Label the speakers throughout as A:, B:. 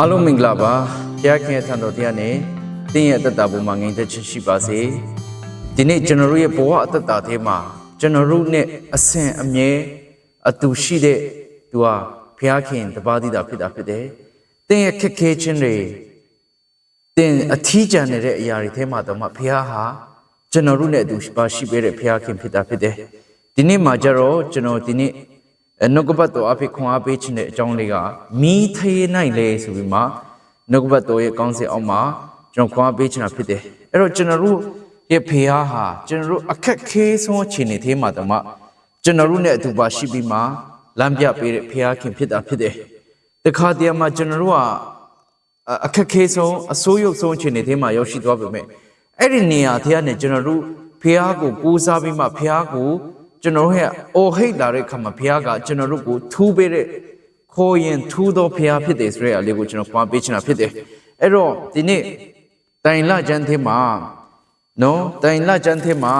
A: အားလုံးမင်္ဂလာပါဘုရားခင်ရဲ့ထံတော်တရားနဲ့တင်းရဲ့အသက်တာပေါ်မှာငြိမ်သက်ခြင်းရှိပါစေဒီနေ့ကျွန်တော်တို့ရဲ့ဘဝအသက်တာထဲမှာကျွန်တော်တို့နဲ့အဆင်အမြဲအတူရှိတဲ့သူဟာဘုရားခင်တပါးတည်းတာဖြစ်တာဖြစ်တယ်တင်းရဲ့ခက်ခဲခြင်းတွေတင်းအထီးကျန်နေတဲ့အရာတွေထဲမှာတော့မှဘုရားဟာကျွန်တော်တို့နဲ့အတူပါရှိပေးတဲ့ဘုရားခင်ဖြစ်တာဖြစ်တယ်ဒီနေ့မှာကြတော့ကျွန်တော်ဒီနေ့အဲ နှုတ်ကပတ်တော်အဖြစ်ခွန်အားပေးခြင်းတဲ့အကြောင်းလေးကမိထေးနိုင်လေဆိုပြီးမှနှုတ်ကပတ်တော်ရဲ့ကောင်းစဉ်အောက်မှာကျွန်တော်ခွန်အားပေးခြင်းတာဖြစ်တယ်အဲ့တော့ကျွန်တော်တို့ရဲ့ဖေဟာဟာကျွန်တော်တို့အခက်ခဲဆုံးအခြေအနေသေးမှာတမကျွန်တော်တို့နဲ့အတူပါရှိပြီးမှလမ်းပြပေးတဲ့ဖေဟာခင်ဖြစ်တာဖြစ်တယ်တခါတည်းမှာကျွန်တော်တို့ကအခက်ခဲဆုံးအဆိုးရုပ်ဆုံးအခြေအနေသေးမှာရောက်ရှိသွားပြီမဲ့အဲ့ဒီနေရာထဲကနေကျွန်တော်တို့ဖေဟာကိုကိုးစားပြီးမှဖေဟာကို ကျွန်တော်တို့ရဲ့အော်ဟိတ်လာတဲ့ခါမှာဘုရားကကျွန်တော်တို့ကိုထူးပေးတဲ့ခေါ်ရင်ထူးသောဘုရားဖြစ်တယ်ဆိုတဲ့အလေးကိုကျွန်တော်ပွားပေးချင်တာဖြစ်တယ်အဲ့တော့ဒီနေ့တိုင်လကျမ်းထဲမှာနော်တိုင်လကျမ်းထဲမှာ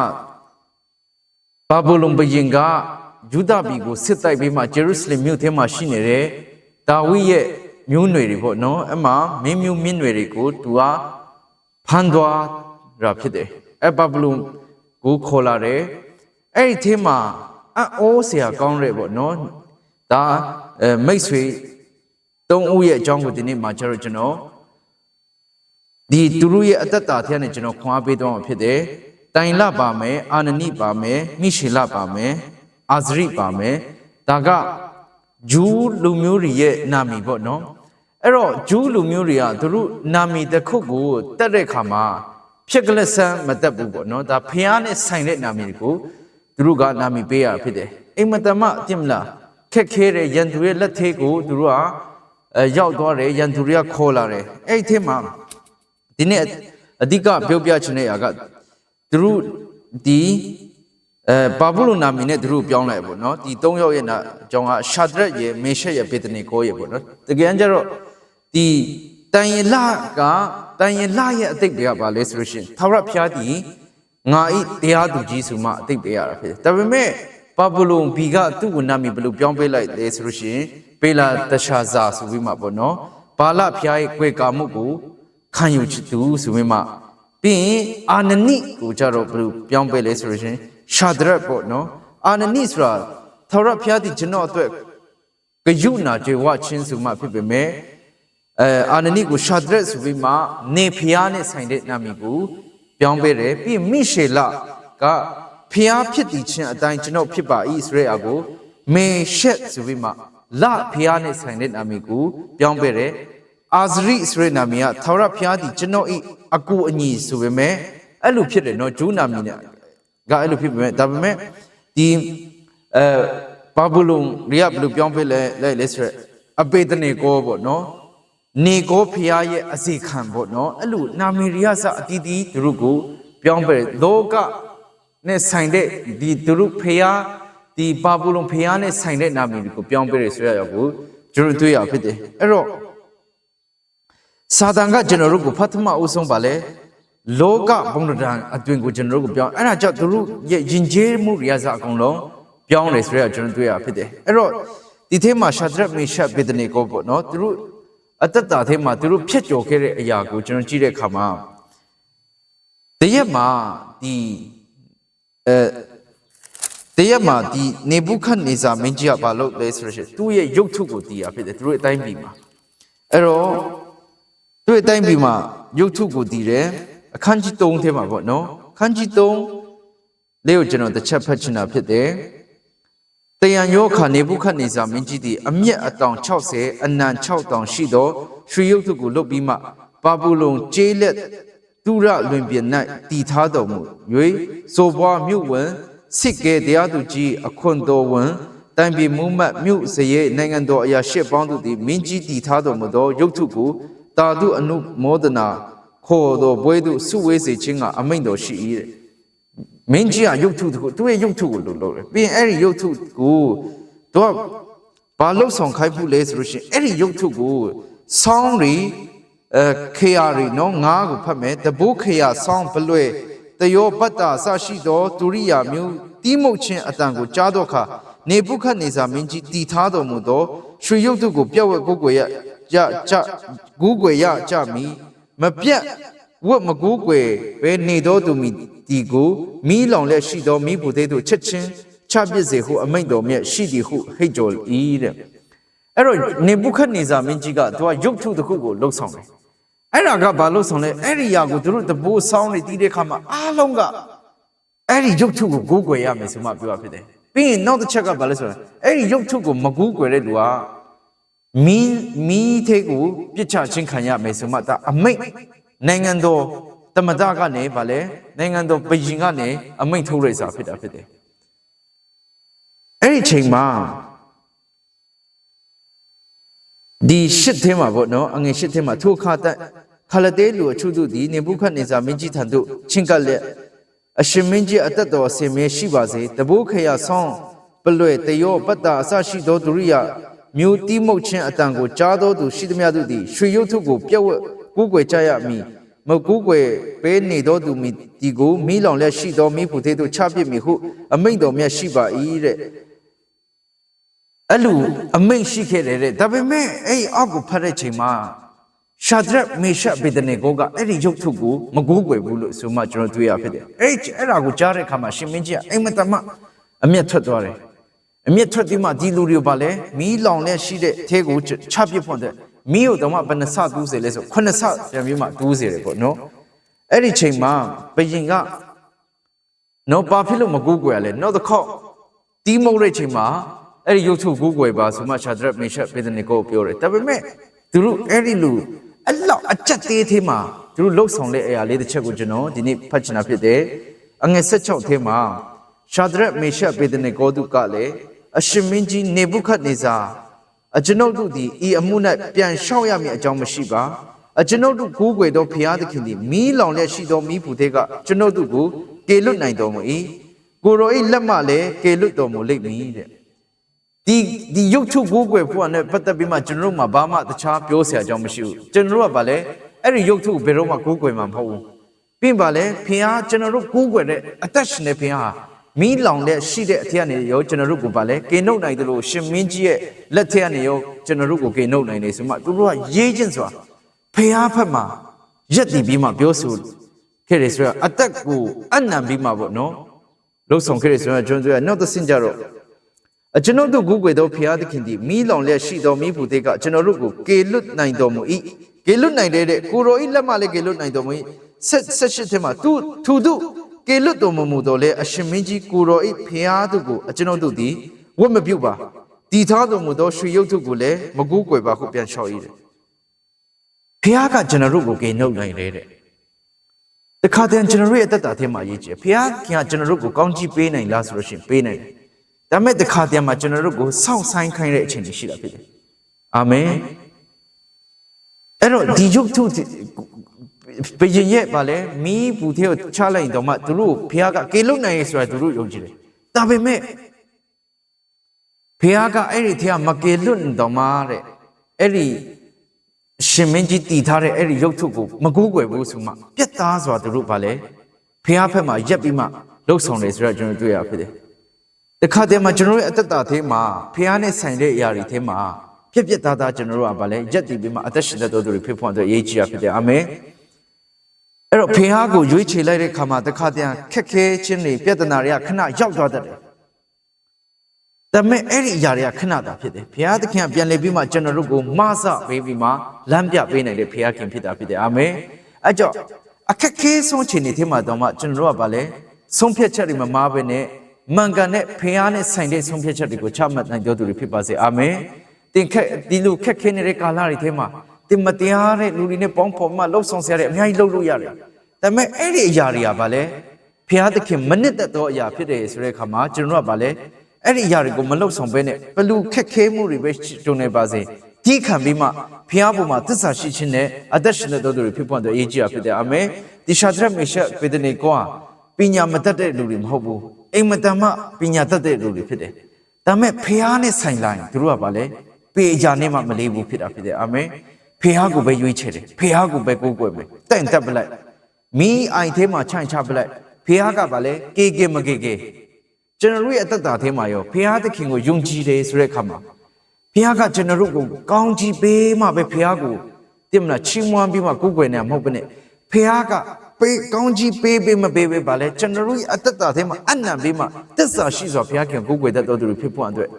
A: ဘာဘူးလုံဘရင်ကယူဒပြည်ကိုစစ်တိုက်ပြီးမှဂျေရုဆလင်မြို့ထဲမှာရှိနေတဲ့ဒါဝိရဲ့မျိုးနွယ်တွေပေါ့နော်အဲ့မှာမင်းမျိုးမင်းနွယ်တွေကိုသူကဖန်သွားတာဖြစ်တယ်အဲ့ဘာဘူးလုံကိုခေါ်လာတယ် အဲ့ဒီအမှာအံ့ဩစရာကောင်းတဲ့ပေါ့နော်ဒါမိတ်ဆွေသုံးဦးရဲ့အကြောင်းကိုဒီနေ့မှာကျွန်တော်ကျွန်တော်ဒီသူတို့ရဲ့အသက်တာထဲကနေကျွန်တော်ခွန်အားပေးတော့မှာဖြစ်တယ်တိုင်လပါမယ်အာနနိပါမယ်မိရှေလပါမယ်အာဇရိပါမယ်ဒါကဂျူးလူမျိုးတွေရဲ့နာမည်ပေါ့နော်အဲ့တော့ဂျူးလူမျိုးတွေကသူတို့နာမည်တစ်ခုကိုတတ်တဲ့ခါမှာဖြစ်ကလဆန်းမတတ်ဘူးပေါ့နော်ဒါဖះနဲ့ဆိုင်တဲ့နာမည်ကို သူတို့ကနာမည်ပေးရဖြစ်တယ်အိမ်မတမအပြစ်မလားခက်ခဲတဲ့ရန်သူရဲ့လက်သေးကိုသူတို့ကအဲရောက်သွားတယ်ရန်သူတွေကခေါ်လာတယ်အဲ့ဒီအထက်မှာဒီနေ့အဓိကပြောပြချင်တဲ့အရာကသူတို့ဒီအဲဘာဘူးလိုနာမည်နဲ့သူတို့ပြောင်းလိုက်ပေါ့နော်ဒီ၃ယောက်ရဲ့နာအကြောင်းကရှာဒရက်ရဲ့မေရှက်ရဲ့ပေတနေကိုရဲ့ပေါ့နော်တကယ်ကျတော့ဒီတန်ရင်လကတန်ရင်လရဲ့အတိတ်တွေကဘာလဲဆိုလို့ရှိရင်သာဝရဖျားတည် ငါဤတရားသူကြီးဆိုမှအသိပေးရတာဖြစ်တယ်။ဒါပေမဲ့ပပလုံဘီကသူ့ကိုနာမည်ဘယ်လိုပြောင်းပေးလိုက်လဲဆိုလို့ရှိရင်ပေလာတခြားစာဆိုပြီးမှပေါ့နော်။ဘာလဖျားရဲ့ကွယ်ကာမှုကိုခံယူချသူဆိုပြီးမှပြီးရင်အာနနိကိုကြတော့ဘယ်လိုပြောင်းပေးလဲဆိုလို့ရှိရင်ရှာဒရက်ပေါ့နော်။အာနနိဆိုတာသောရဖျားတိကျွန်တော်အတွက်ဂယုနာကျေဝချင်းဆိုမှဖြစ်ပေမဲ့အဲအာနနိကိုရှာဒရက်ဆိုပြီးမှနေဖျားနဲ့ဆိုင်တဲ့နာမည်ကို ပြောင်းပေးတယ်ပြီးမိရှေလကဖျားဖြစ်တည်ခြင်းအတိုင်းကျွန်တော်ဖြစ်ပါ၏ဆိုတဲ့အကိုမေရှက်ဆိုပြီးမှလဖျားနဲ့ဆိုင်တဲ့နာမည်ကိုပြောင်းပေးတယ်အာဇရိဆိုတဲ့နာမည်ကသာဝရဖျားတည်ကျွန်တော်ဤအကူအညီဆိုပေမဲ့အဲ့လိုဖြစ်တယ်နော်ဂျူးနာမည်နဲ့ကအဲ့လိုဖြစ်ပေမဲ့ဒါပေမဲ့ဒီအဲဘာဘူးလုံရီကဘယ်လိုပြောင်းပေးလဲလဲလဲဆိုရအပေတနေကိုပေါ့နော် နေကိုဖျားရဲ့အစီခံပေါ့နော်အဲ့လိုနာမည်ရိယစအတီးတီးသူတို့ကိုပြောင်းပဲလောကနဲ့ဆိုင်တဲ့ဒီသူတို့ဖျားဒီပါပူလုံဖျားနဲ့ဆိုင်တဲ့နာမည်တွေကိုပြောင်းပေးရဆိုရရောက်ကိုကျွန်တော်တွေ့ရဖြစ်တယ်အဲ့တော့စာတန်ကကျွန်တော်တို့ကိုဖတ်မအုပ်ဆုံးပါလေလောကဘုံဒံအတွင်ကိုကျွန်တော်တို့ကိုပြောင်းအဲ့ဒါကြောင့်သူတို့ရဲ့ယဉ်ကျေးမှုရိယစအကုန်လုံးပြောင်းတယ်ဆိုရကျွန်တော်တွေ့ရဖြစ်တယ်အဲ့တော့ဒီထဲမှာရှာဒရက်မေရှက်ဘေဒနေကိုပေါ့နော်သူတို့ အတ္တတာထဲမှာသူတို့ဖြတ်ကျော်ခဲ့တဲ့အရာကိုကျွန်တော်ကြည့်တဲ့အခါမှာတရက်မှာဒီအဲတရက်မှာဒီနေဘုခတ်နေဇာမင်းကြီးကဘာလုပ်လဲဆိုလို့ရှိရင်သူ့ရဲ့ရုပ်ထုကိုတည်ရဖြစ်တယ်သူတို့အတိုင်းပြည်မှာအဲ့တော့သူ့ရဲ့အတိုင်းပြည်မှာရုပ်ထုကိုတည်တယ်အခန်းကြီး3ထဲမှာပေါ့နော်အခန်းကြီး3လေးကိုကျွန်တော်တစ်ချက်ဖတ်ချင်တာဖြစ်တယ် တယံယောခာနေဘုခတ်နေစာမင်းကြီးသည်အမျက်အတောင်60အနံ6တောင်ရှိသောရွှေရုပ်ထုကိုလုတ်ပြီးမှပါပူလုံကျေးလက်သူရလွင်ပြင်၌တည်ထားတော်မူ၍ဆိုပွားမြို့ဝင်စစ်ကဲတရားသူကြီးအခွန်တော်ဝင်တံပြည်မူမတ်မြို့စရဲနိုင်ငံတော်အရာရှစ်ပေါင်းတို့သည်မင်းကြီးတည်ထားတော်မူသောရုပ်ထုကိုတာတုအနုမောဒနာခေါ်တော်ဘွဲသို့စုဝေးစေခြင်းကအမိန့်တော်ရှိ၏တဲ့ မင်းကြီးကရုပ်ထုကိုသူ့ရဲ့ရုပ်ထုကိုလို့လုပ်တယ်ပြီးရင်အဲ့ဒီရုပ်ထုကိုသူကဘာလို့ဆောင်ခိုင်းဖို့လဲဆိုလို့ရှိရင်အဲ့ဒီရုပ်ထုကိုဆောင်းရီအဲခေယာရီနော်ငါးကိုဖတ်မယ်တဘိုးခေယာဆောင်းဘလွဲတယောပတ္တာဆရှိသောဒုရိယာမျိုးတီးမှုတ်ခြင်းအတန်ကိုကြားတော့ခါနေပုခတ်နေစာမင်းကြီးတည်ထားတော်မူသောရွှေရုပ်ထုကိုပြက်ဝက်ကိုကိုရဲ့ကြကြကူးကွယ်ရကြမီမပြတ်ဝတ်မကူးကွယ်ပဲနေတော်သူမိ ဒီကိုမီးလောင်လက်ရှိသောမိဖို့သေးသူချက်ချင်းချပစ်စေဟုအမိန့်တော်မြတ်ရှိသည်ဟုဟိတ်ကြော်၏တဲ့အဲ့တော့နေဘုခတ်နေဇာမင်းကြီးကသူကရုပ်ထုတစ်ခုကိုလှုပ်ဆောင်တယ်အဲ့ဒါကဘာလှုပ်ဆောင်လဲအဲ့ဒီຢာကိုသူတို့တဘိုးဆောင်းနေတီးတဲ့ခါမှာအားလုံးကအဲ့ဒီရုပ်ထုကိုကိုးကွယ်ရမယ်ဆိုမှပြောတာဖြစ်တယ်။ပြီးရင်နောက်တစ်ချက်ကဘာလဲဆိုတော့အဲ့ဒီရုပ်ထုကိုမကိုးကွယ်တဲ့လူကမီးမီးသေးကိုပြစ်ချချင်းခံရမယ်ဆိုမှဒါအမိတ်နိုင်ငံတော် တမဒကနေဗာလဲနိုင်ငံတော်ဘယင်ကနေအမိတ်ထုတ်လိုက်စာဖြစ်တာဖြစ်တယ်။အဲ့ဒီချိန်မှာဒီရှစ်ထဲမှာပေါ့နော်အငယ်ရှစ်ထဲမှာထိုခါတက်ခလတဲလူအချို့တို့ဒီနေဘုခတ်နေစာမင်းကြီးထံသို့ချင်းကပ်လက်အရှင်မင်းကြီးအသက်တော်အစင်မြဲရှိပါစေတဘိုးခရဆောင်းပလွဲ့တယောပတ္တာအစရှိသောဒုရိယမြို့တိမုတ်ချင်းအတန်ကိုကြားသောသူရှိသမျှတို့သည်ရွှေရုပ်ထုကိုပြက်ဝက်ကူးကွယ်ကြရမည် မကူးကွယ်ပေးနေသောသူမိဒီကိုမီးလောင်လက်ရှိသောမိဖို့သေးတို့ချပစ်မည်ဟုအမိန့်တော်မြတ်ရှိပါ၏တဲ့အဲ့လိုအမိန့်ရှိခဲ့တယ်တဲ့ဒါပေမဲ့အဲ့အောက်ကိုဖတ်တဲ့ချိန်မှာရှာဒရက်မေရှဘေဒနေကိုကအဲ့ဒီရုပ်ထုကိုမကူးကွယ်ဘူးလို့ဆိုမှကျွန်တော်တွေ့ရဖြစ်တယ်။အဲ့အဲ့ဒါကိုကြားတဲ့အခါမှာရှင်မင်းကြီးကအိမ်မတမအမျက်ထွက်သွားတယ်။အမျက်ထွက်ပြီးမှဒီလူတွေကပါလဲမီးလောင်နဲ့ရှိတဲ့အဲကိုချပစ်ဖွင့်တဲ့ မီးကိုတော့မှဘယ်နှဆတူးစေလဲဆိုခုနှစ်ဆပြန်ပြီးမှတူးစေတယ်ပေါ့နော်။အဲ့ဒီချိန်မှာဘယင်ကနော်ဘာဖြစ်လို့မကူးကွယ်ရလဲနောက်တစ်ခေါက်တီးမုတ်တဲ့ချိန်မှာအဲ့ဒီရုပ်ထုကူးကွယ်ပါဆိုမှရှာဒရက်မေရှဘေဒနေကိုပြောတယ်။ဒါပေမဲ့သူတို့အဲ့ဒီလူအဲ့လောက်အကြက်သေးသေးမှာသူတို့လှုပ်ဆောင်တဲ့အရာလေးတစ်ချက်ကိုကျွန်တော်ဒီနေ့ဖတ်ချင်တာဖြစ်တယ်အငယ်16ထဲမှာရှာဒရက်မေရှက်ပေဒနေကောတုကလည်းအရှင်မင်းကြီးနေဘုခတ်နေဇာ အကျွန်ုပ်တို့သည်ဤအမှု၌ပြန်လျှောက်ရမည်အကြောင်းမရှိပါအကျွန်ုပ်တို့ကိုးကွယ်သောဘုရားသခင်သည်မီးလောင်လျက်ရှိသောမီးဖူသေးကကျွန်ုပ်တို့ကိုကေလွတ်နိုင်တော်မူ၏ကိုရော၏လက်မှလည်းကေလွတ်တော်မူလိမ့်မည်တဲ့ဒီဒီရုပ်ထုကိုးကွယ်ဖို့ကလည်းပတ်သက်ပြီးမှကျွန်တော်တို့မှာဘာမှတခြားပြောစရာအကြောင်းမရှိဘူးကျွန်တော်တို့ကဗာလဲအဲ့ဒီရုပ်ထုကိုဘယ်တော့မှကိုးကွယ်မှာမဟုတ်ဘူးပြီးပါလဲဖခင်ကျွန်တော်တို့ကိုးကွယ်တဲ့အသက်ရှင်တဲ့ဖခင်ဟာ မီးလောင်တဲ့ရှိတဲ့အထက်ကနေရောကျွန်တော်တို့ကိုဗာလဲကေနှုတ်နိုင်တယ်လို့ရှင်မင်းကြီးရဲ့လက်ထက်ကနေရောကျွန်တော်တို့ကိုကေနှုတ်နိုင်တယ်ဆိုမှသူတို့ကရေးချင်းစွာဖခင်ဖက်မှာရက်တည်ပြီးမှပြောဆိုခဲ့တယ်ဆိုတော့အသက်ကိုအနံပြီးမှပေါ့နော်လှုပ်ဆောင်ခဲ့တယ်ဆိုတော့ကျွန်တော်တို့ကနောက်တစ်ဆင့်ကြတော့အကျွန်ုပ်တို့ကိုယ်ွယ်သောဖျားသခင်သည်မိလောင်လျက်ရှိသောမိဖို့တေကကျွန်တော်တို့ကိုကေလွတ်နိုင်တော်မူ၏ကေလွတ်နိုင်တဲ့ကိုရောဤလက်မှလည်းကေလွတ်နိုင်တော်မူ၏ဆက်ဆက်ရှိတဲ့မှာသူသူတို့ ကေလွတ်တော်မမူတော်လဲအရှင်မင်းကြီးကိုရောဤဖျားသူကိုအကျွန်ုပ်တို့သည်ဝတ်မပြုတ်ပါတည်ထားတော်မူသောရွှေရုပ်ထုကိုလည်းမကူးကွယ်ပါဟုပြန်လျှောက်၏တဲ့ဖျားကကျွန်တော်တို့ကိုကေနှုတ်နိုင်လေတဲ့တခါတည်းကျွန်တော်တို့ရဲ့အသက်တာထဲမှာရေးကြည့်ဖျားခင်ကကျွန်တော်တို့ကိုကောင်းကြီးပေးနိုင်လားဆိုလို့ရှိရင်ပေးနိုင်တယ်ဒါမဲ့တစ်ခါတည်းမှာကျွန်တော်တို့ကိုစောင့်ဆိုင်ခိုင်းတဲ့အချိန်တွေရှိတာဖြစ်တယ်။အာမင်။အဲ့တော့ဒီယုတ်ထု ဘယင်ရဲ့ဗာလဲမီးဘူးသေးကိုချလိုက်တော့မှသူတို့ဘုရားကကေလုံနိုင်ရဲ့ဆိုတာသူတို့ယုံကြည်တယ်။ဒါပေမဲ့ဘုရားကအဲ့ဒီထဲကမကေလွတ်တော့မှတဲ့အဲ့ဒီရှင်မင်းကြီးတည်ထားတဲ့အဲ့ဒီယုတ်ထုကိုမကူးကွယ်ဘူးဆိုမှပြက်သားဆိုတာသူတို့ဗာလဲဘုရားဖက်မှာရက်ပြီးမှလှုပ်ဆောင်တယ်ဆိုတော့ကျွန်တော်တွေ့ရဖြစ်တယ်။တခါတည်းမှာကျွန်တော်တို့ရဲ့အသက်တာသေးမှာဖះနဲ့ဆိုင်တဲ့အရာတွေသေးမှာပြက်ပြက်သားသားကျွန်တော်တို့ကဗာလဲရက်တည်ပြီးမှအသက်ရှင်တဲ့တော်သူတွေဖြစ်ဖို့အတွက်အရေးကြီးတာဖြစ်တယ်အာမင် အဲ့တော့ဖះကိုရွေးချယ်လိုက်တဲ့ခါမှာတခါတည်းခက်ခဲခြင်းတွေပြဿနာတွေကခဏရောက်သွားတတ်တယ်ဒါပေမဲ့အဲ့ဒီအရာတွေကခဏတာဖြစ်တယ်ဖះသခင်ကပြန်လည်ပြီးမှကျွန်တော်တို့ကိုမဆပေးပြီးမှလမ်းပြပေးနိုင်တဲ့ဖះခင်ဖြစ်တာဖြစ်တယ်အာမင်အဲ့ကြောင့်အခက်ခဲဆုံးချိန်တွေထဲမှာတော့မှကျွန်တော်တို့ကဗာလဲဆုံးဖြတ်ချက်တွေမမားပဲနဲ့မှန်ကန်တဲ့ဖခင်နဲ့ဆိုင်တဲ့ဆုံးဖြတ်ချက်တွေကိုချမှတ်နိုင်တော်သူတွေဖြစ်ပါစေအာမင်တင်ခက်ဒီလိုခက်ခဲနေတဲ့ကာလတွေထဲမှာ တင်မတရားတဲ့လူတွေနဲ့ပေါင်းဖော်မှလှုပ်ဆောင်ဆရာတွေအများကြီးလှုပ်လို့ရတယ်ဒါပေမဲ့အဲ့ဒီအရာတွေကဘာလဲဖခင်သခင်မနစ်သက်သောအရာဖြစ်တယ်ဆိုတဲ့အခါမှာကျွန်တော်တို့ကဘာလဲအဲ့ဒီအရာတွေကိုမလှုပ်ဆောင်ဘဲနဲ့ဘလူခက်ခဲမှုတွေပဲတုံနေပါစေဒီခံပြီးမှဖခင်ဘုံမှာသစ္စာရှိခြင်းနဲ့အသက်ရှင်တဲ့တော်သူတွေဖြစ်ဖို့အတွက်အရေးကြီးတာဖြစ်တယ်အာမင်ဒီရှာဒရက်မေရှက်ပေဒနေကွာပညာမတတ်တဲ့လူတွေမဟုတ်ဘူးအိမ်မတန်မှပညာတတ်တဲ့လူတွေဖြစ်တယ်။ဒါမဲ့ဖះနဲ့ဆိုင်လာရင်သူတို့ကဗာလဲပေအကြနဲ့မှမလေးဘူးဖြစ်တာဖြစ်တယ်အာမင်။ ဖះကိုပဲရွေးချယ်တယ်။ဖះကိုပဲကိုးကွယ်မယ်။တင့်တက်ပလိုက်။မီးအိုင်ထဲမှာခြိုင်ချပလိုက်။ဖះကဗာလဲကေကေမကေကေကျွန်တော်တို့ရဲ့အသက်တာထဲမှာရောဖះသခင်ကိုယုံကြည်တယ်ဆိုတဲ့အခါမှာဖဖះကကျွန်တော်တို့ကိုကောင်းကြီးပေးမှပဲဖះကိုတင်မလားချီးမွမ်းပြီးမှကိုယ်ွယ်နေမှာမဟုတ်ဘဲနဲ့ဖះကပေးကောင်းကြီးပေးပေးမပေးပေးပါလဲကျွန်တော်တို့ရဲ့အတ္တတာထဲမှာအနံ့ပေးမှသစ္စာရှိစွာဖះခင်ကိုယ်ွယ်တတ်တော်သူတွေဖြစ်ဖို့အတွက်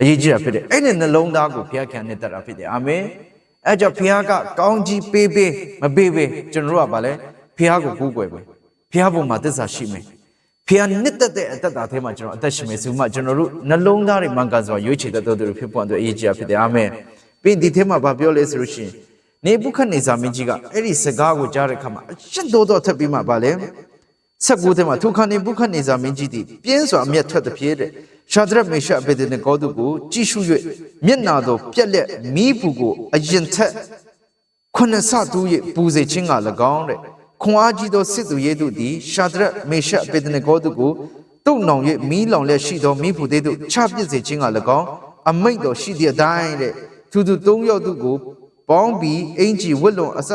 A: အရေးကြီးတာဖြစ်တယ်အဲ့ဒီနှလုံးသားကိုဖះခင်နဲ့တတ်တာဖြစ်တယ်အာမင် အဲ့ကြောင့်ဖះကကောင်းကြီးပေးပေးမပေးပေးကျွန်တော်တို့ကပါလဲဖះကိုကိုယ်ွယ်ပဲဖះပုံမှာသစ္စာရှိမယ်ဖျားနှစ်သက်တဲ့အတ္တတာထဲမှာကျွန်တော်အသက်ရှင်မယ်ဆိုမှကျွန်တော်တို့နှလုံးသားတွေမှန်ကန်စွာရွေးချယ်တတ်တော်သူတွေဖြစ်ပေါ်အတွက်အရေးကြီးတာဖြစ်တယ်အာမင်ပြီးဒီထဲမှာဗာပြောလဲဆိုလို့ရှိရင်နေဘုခတ်နေဇာမင်းကြီးကအဲ့ဒီစကားကိုကြားတဲ့အခါမှာအရှင်းတော်တော်ထပ်ပြီးမှဗာလဲ ဆက်ကူထဲမှာထိုခါနေဘုခတ်နေဇာမင်းကြီးသည်ပြင်းစွာအမျက်ထွက်သည်ဖြစ်တဲ့ရှာဒရက်မေရှအဘေဒနေကောသူကိုကြည့်ရှု၍မျက်နာတော်ပြက်လက်မိဘူးကိုအရင်ထက်ခုနှစ်ဆသူ၏ပူစေခြင်းက၎င်းတဲ့ခွန်အားကြီးသောစစ်သူရဲတို့သည်ရှာဒရက်မေရှက်ပေတနေကောတို့ကိုတုတ်နောင်၍မီးလောင်လျက်ရှိသောမိဖို့သေးတို့ချပစ်စေခြင်းက၎င်းအမိတ်တော်ရှိသည့်အတိုင်းတဲ့သူသူသုံးယောက်တို့ကိုပေါင်းပြီးအင်ကြီးဝတ်လွန်အစ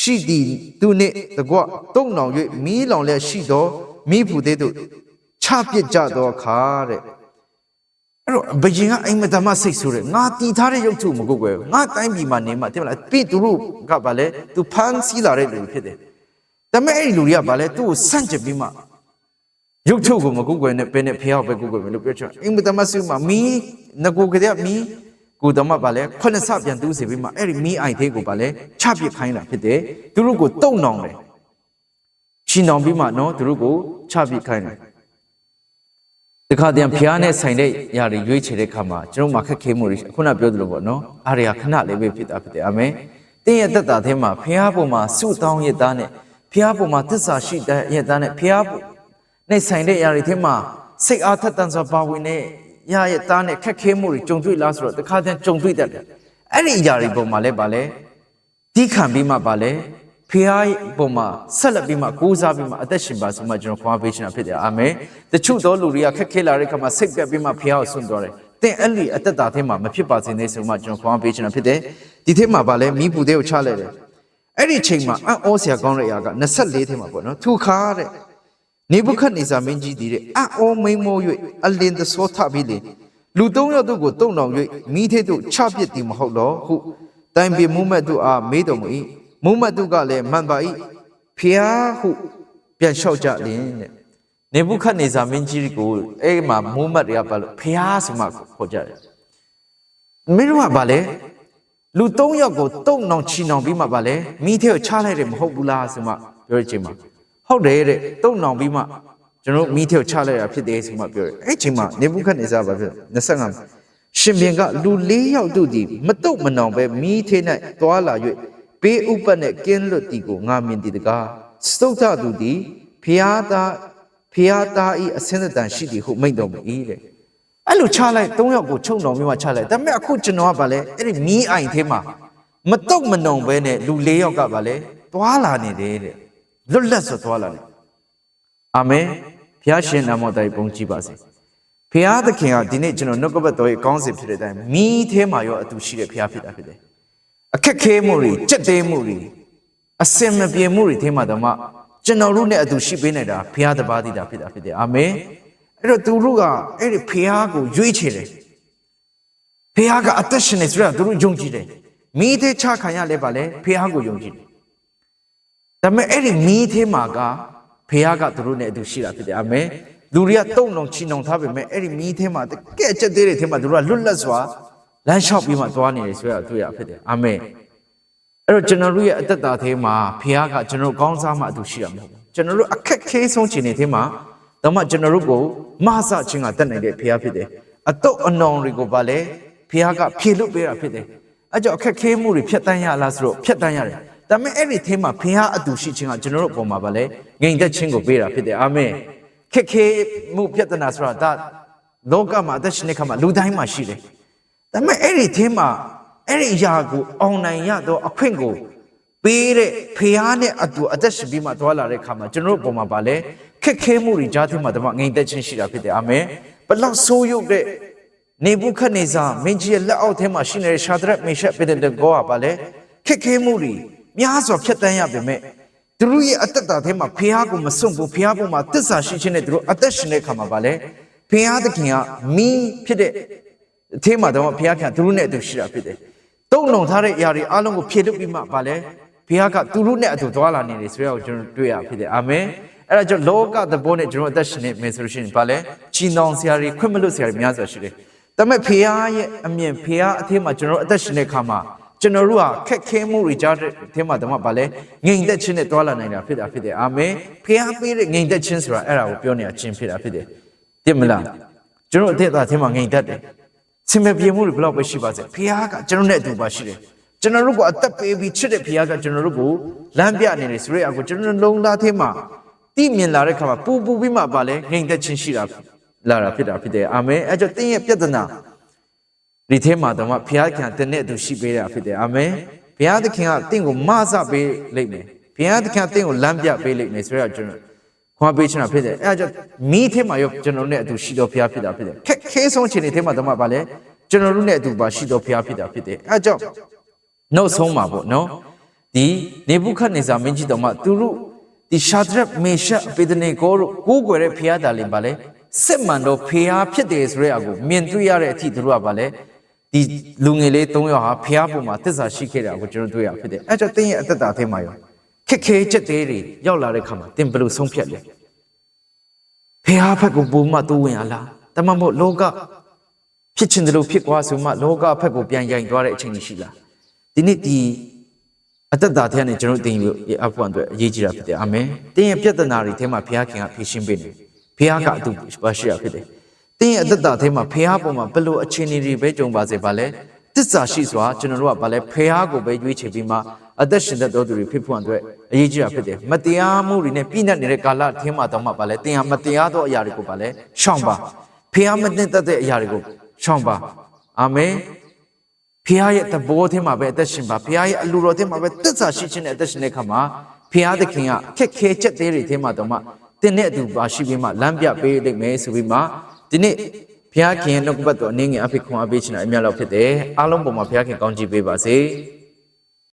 A: ရှိသည်သူနှင့်တကွတုတ်နောင်၍မီးလောင်လျက်ရှိသောမိဖို့သေးတို့ချပစ်ကြသောအခါတဲ့အဲ့တော့ဘယင်ကအိမ်မတမစိတ်ဆိုးတယ်ငါတီထားတဲ့ရုပ်ထုမကုတ်ကွယ်ငါတိုင်းပြည်မှာနေမှာတင်မလားပြီးသူတို့ကဗာလဲသူဖမ်းဆီးလာတဲ့လူတွေဖြစ်တယ်ဒါပေမဲ့အဲ့ဒီလူတွေကဗာလဲသူ့ကိုဆန့်ကျင်ပြီးမှရုပ်ထုကိုမကုတ်ကွယ်နဲ့ဘယ်နဲ့ဖျောက်ပဲကုတ်ကွယ်မယ်လို့ပြောချင်အိမ်မတမစိတ်မှာမီးငကိုကတဲ့မီး ကိုတော့မှဗာလဲခုနှစ်ဆပြန်တူးစီပြီးမှအဲ့ဒီမီးအိုင်သေးကိုဗာလဲချပစ်ခိုင်းတာဖြစ်တယ်သူတို့ကိုတုံနောင်တယ်ရှင်နောင်ပြီးမှနော်သူတို့ကိုချပစ်ခိုင်းတယ်တခါတည်းဖျားနဲ့ဆိုင်တဲ့ຢာတွေရွေးချယ်တဲ့ခါမှာကျွန်တော်မှခက်ခဲမှုတွေခုနပြောသလိုပေါ့နော်အားရခဏလေးပဲဖြစ်တာဖြစ်တယ်အာမင်တင်းရဲ့တက်တာထဲမှာဖျားပုံမှာစုတောင်းရသားနဲ့ဖျားပုံမှာသစ္စာရှိတဲ့ရသားနဲ့ဖျားပုံနဲ့ဆိုင်တဲ့ຢာတွေထဲမှာစိတ်အားထက်သန်စွာပါဝင်တဲ့ ຢာရဲ့သားနဲ့ခက်ခဲမှုတွေကြုံတွေ့လားဆိုတော့တခါတည်းကြုံတွေ့တတ်တယ်အဲ့ဒီຢာတွေပုံမှာလည်းပါလဲဒီခံပြီးမှပါလေဖះပုံမှာဆက်လက်ပြီးမှကိုးစားပြီးမှအသက်ရှင်ပါဆိုမှကျွန်တော်ခွာပေးချင်တာဖြစ်တယ်အာမင်တချို့သောလူတွေကခက်ခဲလာတဲ့ခါမှာစိတ်ပြတ်ပြီးမှဖះကိုဆွန့်တော်တယ်တင်အဲ့လီအသက်တာထဲမှာမဖြစ်ပါစေနဲ့ဆိုမှကျွန်တော်ခွာပေးချင်တာဖြစ်တယ်ဒီထဲမှာပါလေမိဖူသေးကိုချလိုက်တယ်အဲ့ဒီချိန်မှာအံ့ဩစရာကောင်းတဲ့အရာက24ထဲမှာပေါ့နော်သူခါတဲ့ နေဘုခတ်နေစာမင်းကြီးတည်တဲ့အံ့ဩမိန်မော၍အလင်းသစောထပြီးလေလူသုံးယောက်တို့ကိုတုံတော်၍မိသေးတို့ချပစ်သည်မဟုတ်တော့ဟုတိုင်ပင်မုမတ်တို့အားမေးတော်မူ၏မုမတ်တို့ကလည်းမှန်ပါ၏ဖျားဟုပြန်လျှောက်ကြလင်တဲ့နေဘုခတ်နေဇာမင်းကြီးကိုအဲ့မှာမုမတ်တွေကဘာလို့ဖျားဆိုမှခေါ်ကြတယ်မင်းတို့ကဘာလဲလူ၃ယောက်ကိုတုံနောင်ချီနောင်ပြီးမှဘာလဲမိသေးကိုချလိုက်တယ်မဟုတ်ဘူးလားဆိုမှပြောတဲ့အချိန်မှာ ဟုတ်တယ်တဲ့တုံနောင်ပြီးမှကျွန်တော်မိသေးကိုချလိုက်တာဖြစ်တယ်ဆိုမှပြောတယ်အဲ့အချိန်မှာနေဘုခတ်နေဇာဘာဖြစ်25ရှင်ဘင်ကလူ၄ယောက်တို့သည်မတုတ်မနောင်ပဲမိသေး၌သွားလာ၍ပေးဥပတ်နဲ့ကင်းလွတ်တီကိုငါမြင်သည်တကားစတုထသူသည်ဖျားသားဖျားသားဤအစင်းတန်ရှိသည်ဟုမိန့်တော်မူ၏တဲ့အဲ့လိုချလိုက်၃ယောက်ကိုချုပ်တော်ပြီးမှချလိုက်ဒါပေမဲ့အခုကျွန်တော်ကဗာလဲအဲ့ဒီမီးအိုင်သေးမှာမတုတ်မနုံပဲနဲ့လူ၄ယောက်ကဗာလဲသွားလာနေတယ်တဲ့ လွတ်လပ်စွာသွားလာတယ်အာမင်ဖျားရှင်နာမတော်ပုံကြည်ပါစေဖျားသခင်ကဒီနေ့ကျွန်တော်နှုတ်ကပတ်တော်ရဲ့ကောင်းစဉ်ဖြစ်တဲ့အတိုင်းမီးသေးမှာရောအတူရှိတဲ့ဖျားဖြစ်တာဖြစ်တယ်အခက်ခဲမှုတွေကြက်တဲမှုတွေအစင်မပြေမှုတွေထဲမှာတော့မှကျွန်တော်တို့နဲ့အတူရှိပေးနေတာဖျားတပါးတည်တာဖြစ်တာဖြစ်တယ်အာမင်အဲ့တော့သူတို့ကအဲ့ဒီဖျားကိုရွေးချယ်တယ်ဖျားကအသက်ရှင်နေဆိုတော့သူတို့ယုံကြည်တယ်မိသေးချခံရလဲပါလေဖျားကိုယုံကြည်တယ် ဒါပေမဲ့အဲ့ဒီမိသေးမှာကဖျားကသူတို့နဲ့အတူရှိတာဖြစ်တယ်အာမင်လူတွေကတုံလုံးချီနှောင်ထားပေမဲ့အဲ့ဒီမိသေးမှာတကယ်အချက်သေးတွေထဲမှာသူတို့ကလွတ်လပ်စွာလမ်းလျှောက်ပြီးမှသွားနေတယ်ဆိုရတွေ့ရဖြစ်တယ်အာမင်အဲ့တော့ကျွန်တော်တို့ရဲ့အသက်တာသေးမှာဖျားကကျွန်တော်ကောင်းစားမှအတူရှိရမှာမဟုတ်ဘူးကျွန်တော်တို့အခက်ခဲဆုံးချိန်တွေထဲမှာတော့မှကျွန်တော်တို့ကိုမဆခြင်းကတတ်နိုင်တဲ့ဖျားဖြစ်တယ်အတုတ်အနောင်တွေကိုပါလေဖျားကဖြေလွတ်ပေးတာဖြစ်တယ်အဲ့ကြောင့်အခက်ခဲမှုတွေဖြတ်တန်းရလားဆိုတော့ဖြတ်တန်းရတယ် ဒါပေမဲ့အဲ့ဒီထဲမှာဖျားအတူရှိခြင်းကကျွန်တော်တို့အပေါ်မှာပါလေငြိမ်သက်ခြင်းကိုပေးတာဖြစ်တယ်အာမင်ခက်ခဲမှုပြဿနာဆိုတာဒါလောကမှာအသက်ရှင်တဲ့ခါမှာလူတိုင်းမှာရှိတယ်ဒါပေမဲ့အဲ့ဒီထဲမှာအဲ့ဒီအရာကိုအောင်နိုင်ရတော့အခွင့်ကိုပေးတဲ့ဖျားနဲ့အတူအသက်ရှင်ပြီးမှသွားလာတဲ့ခါမှာကျွန်တော်တို့ပုံမှာပါလဲခက်ခဲမှုတွေကြားထဲမှာတမငြိမ်သက်ခြင်းရှိတာဖြစ်တယ်အာမင်ဘလောက်ဆိုးရုပ်တဲ့နေဘုခတ်နေစာမင်းကြီးရဲ့လက်အောက်ထဲမှာရှိနေတဲ့ရှာဒရက်မေရှက်ပေတဲ့ကောကပါလဲခက်ခဲမှုတွေ များစွာဖြတ်တန်းရပေမဲ့သူတို့ရဲ့အသက်တာထဲမှာဖျားကိုမစွန့်ဘူးဖျားပေါ်မှာတစ္ဆာရှိခြင်းနဲ့သူတို့အသက်ရှင်တဲ့ခါမှာပါလဲဖျားသခင်ကမီးဖြစ်တဲ့အသေးမှာတော့ဘုရားခင်သူတို့နဲ့အတူရှိတာဖြစ်တယ်တုံ့လုံထားတဲ့အရာတွေအလုံးကိုဖြည့်လွတ်ပြီးမှဗာလဲဘုရားကသူတို့နဲ့အတူသွားလာနေတယ်ဆိုရအောင်ကျွန်တော်တွေ့ရဖြစ်တယ်အာမင်အဲ့ဒါကြောင့်လောကသဘောနဲ့ကျွန်တော်အသက်ရှင်နေမယ်ဆိုလို့ရှိရင်ဗာလဲချီနှောင်ဆရာတွေခွင့်မလွတ်ဆရာတွေများစွာရှိတယ်ဒါပေမဲ့ဖခင်ရဲ့အမြင်ဖခင်အထက်မှာကျွန်တော်အသက်ရှင်တဲ့ခါမှာ ကျွန်တော်တို့ဟာခက်ခဲမှုတွေကြားတဲ့အထက်မှာတမဗာလဲငြိမ်သက်ခြင်းနဲ့တွာလာနိုင်တာဖြစ်တာဖြစ်တယ်အာမင်ဖခင်ပေးတဲ့ငြိမ်သက်ခြင်းဆိုတာအဲ့ဒါကိုပြောနေခြင်းဖြစ်တာဖြစ်တယ်သိမလားကျွန်တော်အသက်တာအထက်မှာငြိမ်သက်တယ်စင်မပြေမှုတွေဘယ်လောက်ပဲရှိပါစေဖခင်ကကျွန်တော်နဲ့အတူပါရှိတယ်ကျွန်တော်တို့ကအသက်ပေးပြီးချစ်တဲ့ဖခင်ကကျွန်တော်တို့ကိုလမ်းပြနေတယ်ဆိုတဲ့အကိုကျွန်တော်လုံးသားထဲမှာတိမြင်လာတဲ့ခါမှာပူပူပြီးမှပါလဲငြိမ်သက်ခြင်းရှိတာလာတာဖြစ်တာဖြစ်တယ်အာမင်အဲကြောင့်တင်းရဲ့ပြဿနာ ဒီထဲမှာတော့ဘုရားခင်တနဲ့အတူရှိပေးတာဖြစ်တယ်အာမင်ဘုရားသခင်ကတင့်ကိုမဆပေးလိမ့်မယ်ဘုရားသခင်ကတင့်ကိုလမ်းပြပေးလိမ့်မယ်ဆိုတော့ကျွန်တော်ခွန်ပေးချင်တာဖြစ်တယ်အဲကြောင့်မိထဲမှာရောကျွန်တော်နဲ့အတူရှိတော်ဘုရားဖြစ်တာဖြစ်တယ်ခက်ခဲဆုံးချိန်တွေထဲမှာတော့ဗာလဲကျွန်တော်တို့နဲ့အတူပါရှိတော်ဘုရားဖြစ်တာဖြစ်တယ်အဲကြောင့်နှုတ်ဆုံးမှာပေါ့နော်ဒီနေဘုခတ်နေစာမင်းကြီးတော်မှာသူတို့ဒီရှာဒရက်မေရှက်ပေဒနေကိုတို့ကိုးကွယ်တဲ့ဘုရားတာလင်ပါလဲစစ်မှန်တော့ဘုရားဖြစ်တယ်ဆိုတဲ့အကိုမြင်တွေ့ရတဲ့အထိသူတို့ကပါလဲ ဒီလူငယ်လေး၃ယောက်ဟာဘုရားပုံမှာသစ္စာရှိခဲ့တာကိုကျွန်တော်တွေ့ရဖြစ်တယ်အဲကြောင့်တင်းရဲ့အသက်တာထဲမှာရောခက်ခဲချက်သေးတွေရောက်လာတဲ့ခါမှာတင်းဘယ်လိုဆုံးဖြတ်လဲဘုရားဘက်ကိုပုံမှတူဝင်ရလားတမန်မို့လောကဖြစ်ချင်တယ်လို့ဖြစ်သွားဆိုမှလောကဘက်ကိုပြန်ရိုင်သွားတဲ့အချိန်ကြီးရှိလားဒီနေ့ဒီအသက်တာထဲကနေကျွန်တော်တင်ယူအဖွင့်အတွက်အရေးကြီးတာဖြစ်တယ်အာမင်တင်းရဲ့ပြဿနာတွေထဲမှာဘုရားခင်ကဖြေရှင်းပေးတယ်ဘုရားကအတူပါရှိရဖြစ်တယ် တင်းရဲ့အသက်တာထဲမှာဘုရားပေါ်မှာဘယ်လိုအခြေအနေတွေပဲကြုံပါစေပါလဲတစ္ဆာရှိစွာကျွန်တော်တို့ကဗာလဲဘုရားကိုပဲရွေးချယ်ပြီးမှအသက်ရှင်သက်တော်သူတွေဖြစ်ဖို့အတွက်အရေးကြီးတာဖြစ်တယ်မတရားမှုတွေနဲ့ပြည့်ညတ်နေတဲ့ကာလအထင်းမှာတော့မှဗာလဲတင်ဟာမတရားသောအရာတွေကိုဗာလဲရှောင်ပါဘုရားမနှစ်သက်တဲ့အရာတွေကိုရှောင်ပါအာမင်ဖခင်ရဲ့တဘောထဲမှာပဲအသက်ရှင်ပါဖခင်ရဲ့အလိုတော်ထဲမှာပဲတစ္ဆာရှိခြင်းနဲ့အသက်ရှင်တဲ့အခါမှာဖခင်သခင်ကခက်ခဲချက်သေးတွေထဲမှာတော့မှတင်းနဲ့အတူပါရှိပြီးမှလမ်းပြပေးလိမ့်မယ်ဆိုပြီးမှ ဒီနေ့ဖခင်ရဲ့နှုတ်ကပတ်တော်အနေငယ်အဖေခွန်အားပေးချင်တာအများလောက်ဖြစ်တယ်အားလုံးပေါ်မှာဖခင်ကောင်းချီးပေးပါစေ။